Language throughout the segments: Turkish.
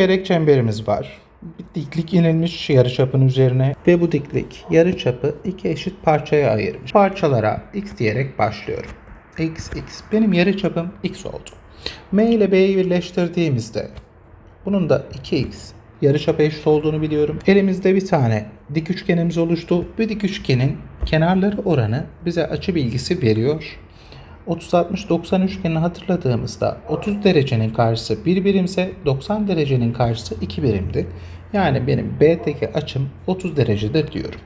Çeyrek çemberimiz var. Bir diklik inilmiş yarıçapın üzerine ve bu diklik yarıçapı iki eşit parçaya ayırmış. Parçalara x diyerek başlıyorum. x x benim yarıçapım x oldu. M ile B'yi birleştirdiğimizde bunun da 2x yarıçap eşit olduğunu biliyorum. Elimizde bir tane dik üçgenimiz oluştu. Bu dik üçgenin kenarları oranı bize açı bilgisi veriyor. 30-60-90 üçgenini hatırladığımızda 30 derecenin karşısı 1 birimse 90 derecenin karşısı 2 birimdi. Yani benim B'deki açım 30 derecedir diyorum.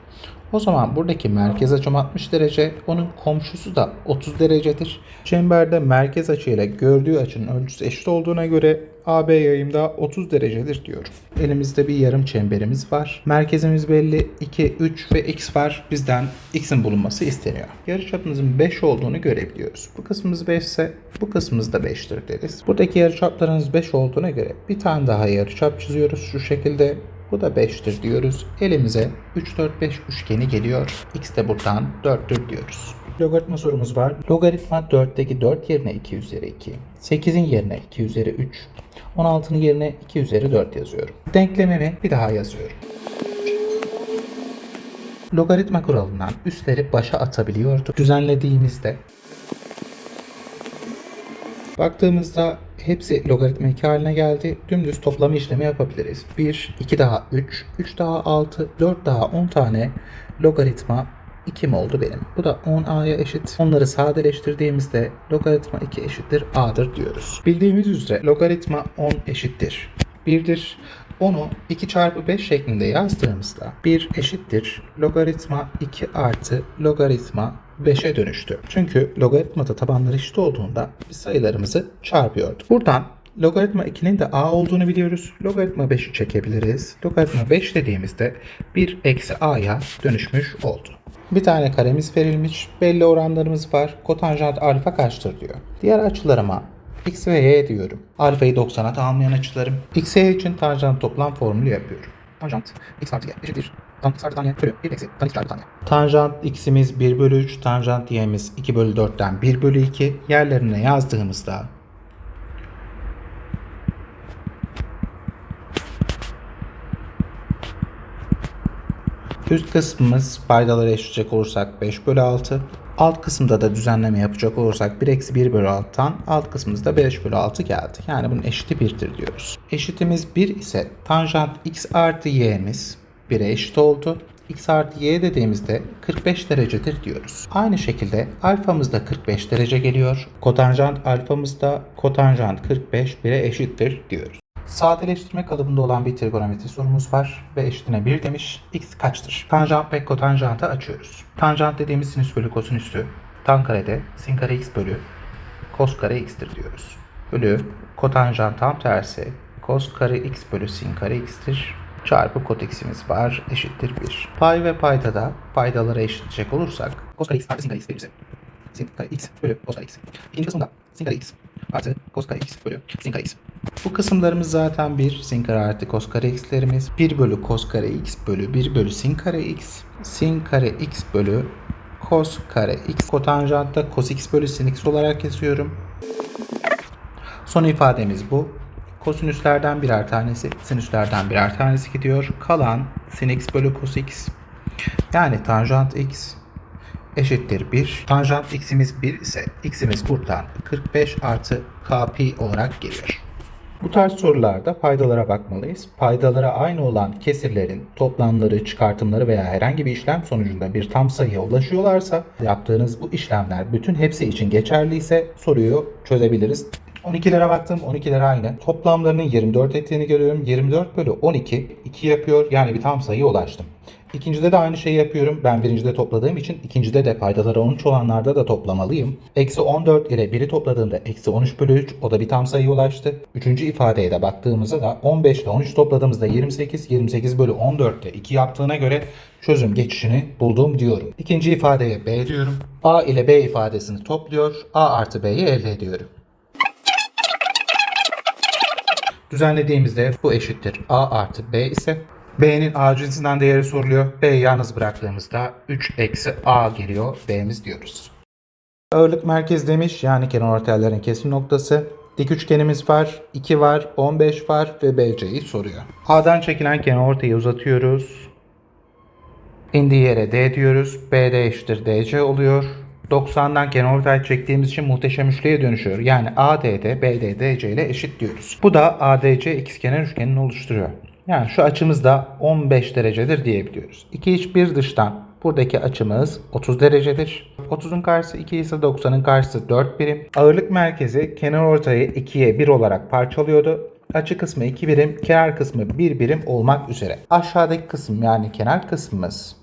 O zaman buradaki merkez açım 60 derece, onun komşusu da 30 derecedir. Çemberde merkez açıyla gördüğü açının ölçüsü eşit olduğuna göre AB yayımda 30 derecedir diyorum. Elimizde bir yarım çemberimiz var. Merkezimiz belli. 2, 3 ve x var. Bizden x'in bulunması isteniyor. Yarıçapımızın 5 olduğunu görebiliyoruz. Bu kısmımız 5 ise bu kısmımız da 5'tir deriz. Buradaki yarıçaplarınız 5 olduğuna göre bir tane daha yarıçap çiziyoruz şu şekilde. Bu da 5'tir diyoruz. Elimize 3, 4, 5 üçgeni geliyor. X de buradan 4'tür diyoruz. Logaritma sorumuz var. Logaritma 4'teki 4 yerine 2 üzeri 2. 8'in yerine 2 üzeri 3. 16'nın yerine 2 üzeri 4 yazıyorum. Denklemimi bir daha yazıyorum. Logaritma kuralından üstleri başa atabiliyorduk. Düzenlediğimizde Baktığımızda hepsi logaritma 2 haline geldi. Dümdüz toplama işlemi yapabiliriz. 1, 2 daha 3, 3 daha 6, 4 daha 10 tane logaritma 2 mi oldu benim? Bu da 10a'ya eşit. Onları sadeleştirdiğimizde logaritma 2 eşittir a'dır diyoruz. Bildiğimiz üzere logaritma 10 eşittir 1'dir. Onu 2 çarpı 5 şeklinde yazdığımızda 1 eşittir logaritma 2 artı logaritma 5'e dönüştü. Çünkü logaritmada tabanları eşit olduğunda biz sayılarımızı çarpıyorduk. Buradan logaritma 2'nin de a olduğunu biliyoruz. Logaritma 5'i çekebiliriz. Logaritma 5 dediğimizde 1 eksi a'ya dönüşmüş oldu. Bir tane karemiz verilmiş. Belli oranlarımız var. Kotanjant alfa kaçtır diyor. Diğer açılarıma x ve y diyorum. Alfayı 90'a tamamlayan açılarım. x, y için tanjant toplam formülü yapıyorum. Tanjant x artı y eşittir. Tan x artı tan y bölü 1 eksi tan x çarpı tan y. Tanjant x'imiz 1 bölü 3, tanjant y'miz 2 bölü 4'ten 1 bölü 2. Yerlerine yazdığımızda Üst kısmımız paydaları eşitleyecek olursak 5 bölü 6. Alt kısımda da düzenleme yapacak olursak 1 eksi 1 bölü 6'tan alt kısmımızda 5 bölü 6 geldi. Yani bunun eşiti 1'tir diyoruz. Eşitimiz 1 ise tanjant x artı y'miz 1'e eşit oldu. x artı y dediğimizde 45 derecedir diyoruz. Aynı şekilde alfamız da 45 derece geliyor. Kotanjant alfamız da kotanjant 45 1'e eşittir diyoruz. Sadeleştirme kalıbında olan bir trigonometri sorumuz var ve eşitine 1 demiş. X kaçtır? Tanjant ve kotanjantı açıyoruz. Tanjant dediğimiz sinüs bölü kosinüsü. Tan karede sin kare x bölü kos kare x'tir diyoruz. Bölü kotanjant tam tersi kos kare x bölü sin kare x'tir. Çarpı kot x'imiz var eşittir 1. Pay ve payda da paydalara eşitleyecek olursak kos kare x artı sin kare x verirse sin kare x bölü kos kare x. İkinci kısımda sin kare x artı kos kare x bölü sin kare x. Bu kısımlarımız zaten 1 sin kare artı kos kare x'lerimiz 1 bölü kos kare x bölü 1 bölü sin kare x sin kare x bölü kos kare x kotanjantta cos x bölü sin x olarak yazıyorum. Son ifademiz bu. Kosinüslerden birer tanesi, sinüslerden birer tanesi gidiyor. Kalan sin x bölü cos x. Yani tanjant x eşittir 1. Tanjant x'imiz 1 ise x'imiz buradan 45 artı kp olarak geliyor. Bu tarz sorularda paydalara bakmalıyız. Paydalara aynı olan kesirlerin toplamları, çıkartımları veya herhangi bir işlem sonucunda bir tam sayıya ulaşıyorlarsa yaptığınız bu işlemler bütün hepsi için geçerliyse soruyu çözebiliriz. 12'lere baktım. 12'ler aynı. Toplamlarının 24 ettiğini görüyorum. 24 bölü 12 2 yapıyor. Yani bir tam sayıya ulaştım. İkincide de aynı şeyi yapıyorum. Ben birincide topladığım için ikincide de paydaları 13 olanlarda da toplamalıyım. Eksi 14 ile 1'i topladığımda eksi 13 bölü 3 o da bir tam sayıya ulaştı. Üçüncü ifadeye de baktığımızda da 15 ile 13 topladığımızda 28, 28 bölü 14 de 2 yaptığına göre çözüm geçişini buldum diyorum. İkinci ifadeye B diyorum. A ile B ifadesini topluyor. A artı B'yi elde ediyorum. Düzenlediğimizde bu eşittir a artı b ise b'nin a cinsinden değeri soruluyor. b'yi yalnız bıraktığımızda 3 eksi a geliyor b'miz diyoruz. Ağırlık merkez demiş yani kenar ortayların kesim noktası. Dik üçgenimiz var, 2 var, 15 var ve BC'yi soruyor. A'dan çekilen kenar ortayı uzatıyoruz. İndiği yere D diyoruz. BD eşittir DC oluyor. 90'dan kenarortay çektiğimiz için muhteşem üçlüye dönüşüyor. Yani ADD, BD, DC ile eşit diyoruz. Bu da ADC ikizkenar üçgenini oluşturuyor. Yani şu açımız da 15 derecedir diyebiliyoruz. 2 iç bir dıştan buradaki açımız 30 derecedir. 30'un karşısı 2 ise 90'ın karşısı 4 birim. Ağırlık merkezi kenar ortayı 2'ye 1 olarak parçalıyordu. Açı kısmı 2 birim, kenar kısmı 1 birim olmak üzere. Aşağıdaki kısım yani kenar kısmımız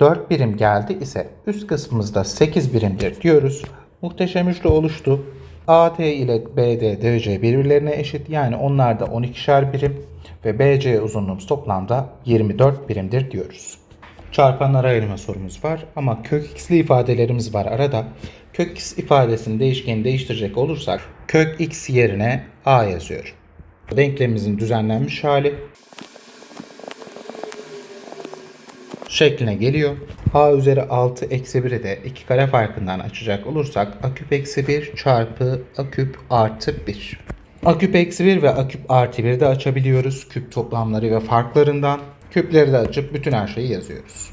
4 birim geldi ise üst kısmımızda 8 birimdir diyoruz. Muhteşem üçlü oluştu. AT ile BD, DC birbirlerine eşit yani onlar da 12'şer birim ve BC uzunluğumuz toplamda 24 birimdir diyoruz. Çarpanlar ayırma sorumuz var ama kök x'li ifadelerimiz var arada. Kök x ifadesinin değişkeni değiştirecek olursak kök x yerine a yazıyor. Denklemimizin düzenlenmiş hali şekline geliyor. a üzeri 6 eksi 1'i de 2 kare farkından açacak olursak a küp eksi 1 çarpı a küp artı 1. a küp eksi 1 ve a küp artı 1 de açabiliyoruz. Küp toplamları ve farklarından. Küpleri de açıp bütün her şeyi yazıyoruz.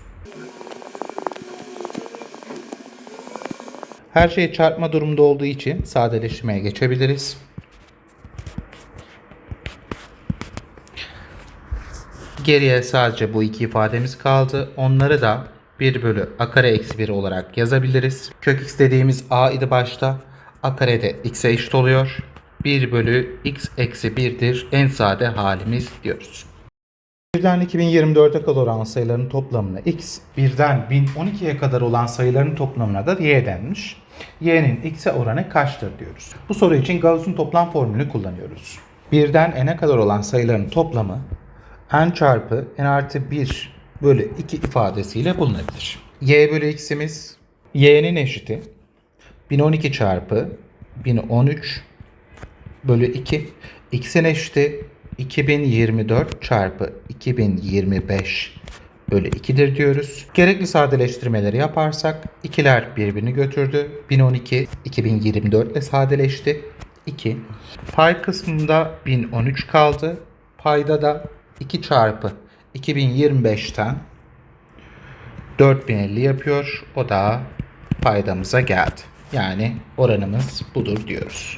Her şey çarpma durumunda olduğu için sadeleştirmeye geçebiliriz. Geriye sadece bu iki ifademiz kaldı. Onları da 1 bölü a kare eksi 1 olarak yazabiliriz. Kök x dediğimiz a idi başta. a kare de x'e eşit oluyor. 1 bölü x eksi 1'dir en sade halimiz diyoruz. 1'den 2024'e kadar olan sayıların toplamına x, 1'den 1012'ye kadar olan sayıların toplamına da y denmiş. y'nin x'e oranı kaçtır diyoruz. Bu soru için Gauss'un toplam formülünü kullanıyoruz. 1'den n'e kadar olan sayıların toplamı n çarpı n artı 1 bölü 2 ifadesiyle bulunabilir. y bölü x'imiz y'nin eşiti 1012 çarpı 1013 bölü 2 x'in eşiti 2024 çarpı 2025 bölü 2'dir diyoruz. Gerekli sadeleştirmeleri yaparsak ikiler birbirini götürdü. 1012 2024 ile sadeleşti. 2. Pay kısmında 1013 kaldı. Payda da 2 çarpı 2025'ten 4050 yapıyor. O da paydamıza geldi. Yani oranımız budur diyoruz.